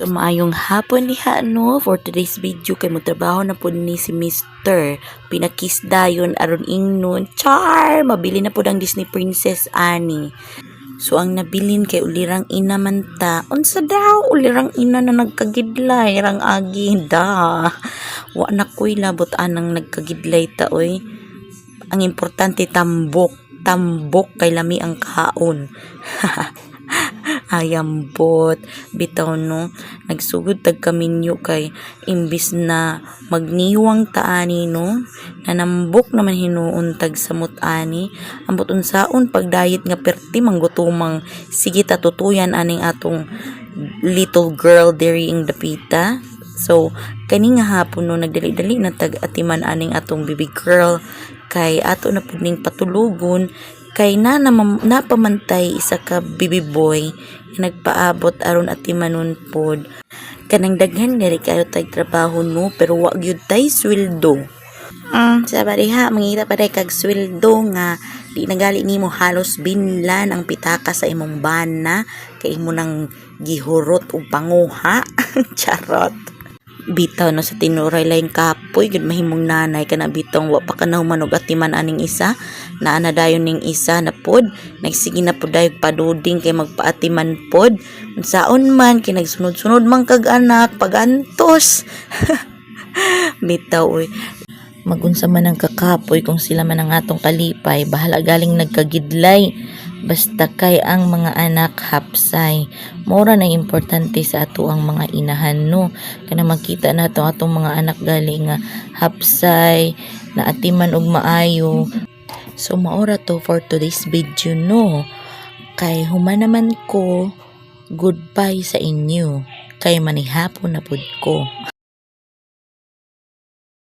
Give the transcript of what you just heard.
So, maayong hapon liha no for today's video kay mo trabaho na po ni si Mr. Pinakis dayon aron ingnon. Char! Mabili na po ang Disney Princess Annie. So ang nabilin kay ulirang ina man ta. Unsa daw ulirang ina na nagkagidlay rang agi da. Wa na koy labot anang nagkagidlay ta oy. Ang importante tambok, tambok kay lami ang kaon. ayambot bitaw no? Nagsugod tag kaminyo kay imbis na magniwang taani no? Nanambok naman hinuon tag samot ani. Ambot unsaon pagdayet nga perti manggutumang sige ta tutuyan aning atong little girl diri ing dapita. So kani nga hapon no nagdali-dali na tag atiman aning atong baby girl. Kay ato na pud ning patulugon kay na napamantay isa ka baby boy nga nagpaabot aron atimanon pod kanang daghan diri kayo tag trabaho no pero wa gyud tay sweldo Mm, sa bariha, mangita pa day kag sweldo nga di nagali nimo halos binlan ang pitaka sa imong bana kay imo nang gihurot og panguha. Charot. Bitaw no sa tinuray lain kapoy gud mahimong nanay kana bitong wa pa kana humanog atiman aning isa na dayon ning isa na pod nagsige na pod dayon paduding kay magpaatiman pod. Unsaon man kay nagsunod-sunod man kag anak pagantos. Bitaw oy magunsa man ang kakapoy kung sila man ang atong kalipay bahala galing nagkagidlay basta kay ang mga anak hapsay. Mora na importante sa ato ang mga inahan no? Kana makita nato atong mga anak galing nga hapsay na atiman og maayo. So maora to for today's video no? Kay human naman ko goodbye sa inyo. Kay manihapon na pud ko